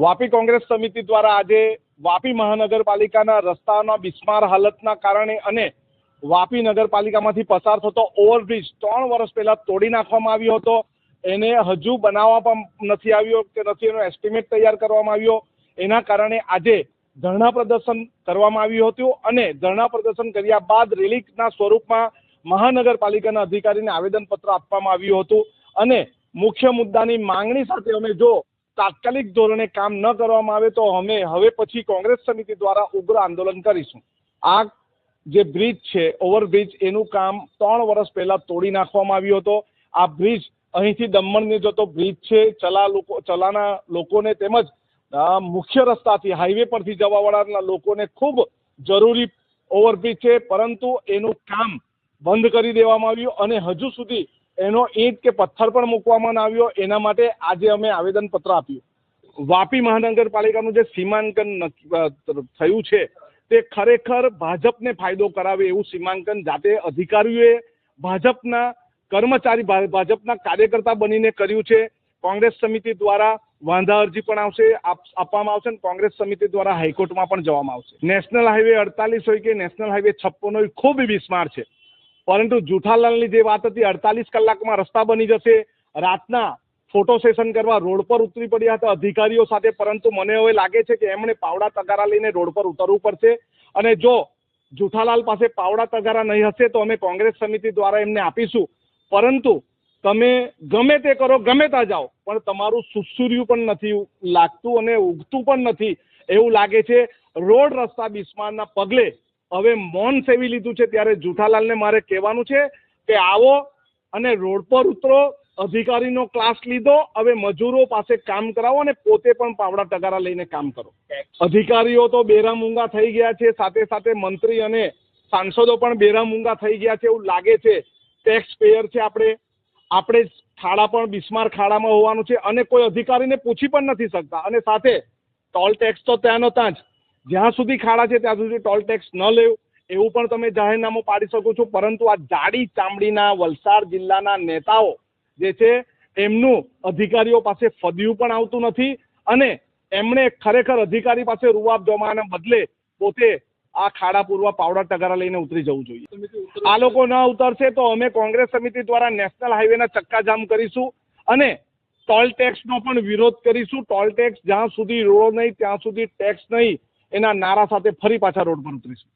વાપી કોંગ્રેસ સમિતિ દ્વારા આજે વાપી મહાનગરપાલિકાના રસ્તાના બિસ્માર હાલતના કારણે અને વાપી નગરપાલિકામાંથી પસાર થતો ઓવરબ્રિજ ત્રણ વર્ષ પહેલા તોડી નાખવામાં આવ્યો હતો. એને હજુ બનાવવા પણ નથી આવ્યો કે નથી એનો એસ્ટિમેટ તૈયાર કરવામાં આવ્યો. એના કારણે આજે ધરણા પ્રદર્શન કરવામાં આવ્યું હતું અને ધરણા પ્રદર્શન કર્યા બાદ રિલીફના સ્વરૂપમાં મહાનગરપાલિકાના અધિકારીને આવેદનપત્ર આપવામાં આવ્યું હતું. અને મુખ્ય મુદ્દાની માંગણી સાથે અમે જો તાત્કાલિક ધોરણે કામ ન કરવામાં આવે તો અમે હવે પછી કોંગ્રેસ સમિતિ દ્વારા ઉગ્ર આંદોલન કરીશું. આ જે બ્રિજ છે, ઓવરબ્રિજ, એનું કામ ત્રણ વર્ષ પહેલા તોડી નાખવામાં આવ્યો હતો. આ બ્રિજ અહીંથી દમણને જતો બ્રિજ છે, ચલા લોકો, ચલાના લોકોને તેમજ મુખ્ય રસ્તાથી હાઈવે પરથી જવાવાળાના લોકોને ખૂબ જરૂરી ઓવરબ્રિજ છે. પરંતુ એનું કામ બંધ કરી દેવામાં આવ્યું અને હજુ સુધી એનો ઈંટ કે પથ્થર પણ મૂકવામાં આવ્યો. એના માટે આજે અમે આવેદનપત્ર આપ્યું. વાપી મહાનગરપાલિકાનું જે સીમાંકન થયું છે, તે ખરેખર ભાજપને ફાયદો કરાવે એવું સીમાંકન જાતે અધિકારીઓએ ભાજપના કર્મચારી ભાજપના કાર્યકર્તા બનીને કર્યું છે. કોંગ્રેસ સમિતિ દ્વારા વાંધા અરજી પણ આવશે, આપ- આપવામાં આવશે અને કોંગ્રેસ સમિતિ દ્વારા હાઈકોર્ટમાં પણ જવામાં આવશે. નેશનલ હાઈવે અડતાલીસ હોય કે નેશનલ હાઈવે છપ્પન હોય, ખૂબ બિસ્માર છે. પરંતુ જુઠાલાલની જે વાત હતી, અડતાલીસ કલાકમાં રસ્તા બની જશે. રાતના ફોટો સેશન કરવા રોડ પર ઉતરી પડ્યા હતા અધિકારીઓ સાથે, પરંતુ મને હવે લાગે છે કે એમણે પાવડા તગારા લઈને રોડ પર ઉતરવું પડશે. અને જો જુઠાલાલ પાસે પાવડા તગારા નહીં હશે, તો અમે કોંગ્રેસ સમિતિ દ્વારા એમને આપીશું. પરંતુ તમે ગમે તે કરો, ગમે ત્યાં જાઓ, પણ તમારું સુસુર્યું પણ નથી લાગતું અને ઉગતું પણ નથી. એવું લાગે છે રોડ રસ્તા બિસ્મારના પગલે હવે મૌન સેવી લીધું છે ત્યારે જુઠાલાલને મારે કહેવાનું છે કે આવો અને રોડ પર ઉતરો, અધિકારીનો ક્લાસ લીધો, હવે મજૂરો પાસે કામ કરાવો અને પોતે પણ પાવડા ટગારા લઈને કામ કરો. અધિકારીઓ તો બેરા મૂંગા થઈ ગયા છે, સાથે સાથે મંત્રી અને સાંસદો પણ બેરા મૂંગા થઈ ગયા છે એવું લાગે છે. ટેક્સ પેયર છે આપણે. આપણે ખાડા પણ, બિસ્માર ખાડામાં હોવાનું છે અને કોઈ અધિકારીને પૂછી પણ નથી શકતા. અને સાથે ટોલ ટેક્સ તો ત્યાંનો ત્યાં જ. જ્યાં સુધી ખાડા છે, ત્યાં સુધી ટોલ ટેક્સ ન લેવું, એવું પણ તમે જાહેરનામું પાડી શકો છો. પરંતુ આ જાડી ચામડીના વલસાડ જિલ્લાના નેતાઓ જે છે, એમનું અધિકારીઓ પાસે ફદ્યું પણ આવતું નથી અને એમણે ખરેખર અધિકારી પાસે રૂઆબ જમાના બદલે પોતે આ ખાડા પૂરવા પાવડા ટગારા લઈને ઉતરી જવું જોઈએ. આ લોકો ન ઉતરશે તો અમે કોંગ્રેસ સમિતિ દ્વારા નેશનલ હાઈવેના ચક્કાજામ કરીશું અને ટોલ ટેક્સનો પણ વિરોધ કરીશું. ટોલ ટેક્સ જ્યાં સુધી રોડ નહીં, ત્યાં સુધી ટેક્સ નહીં એના નારા સાથે ફરી પાછા રોડ પર ઉતરીશું.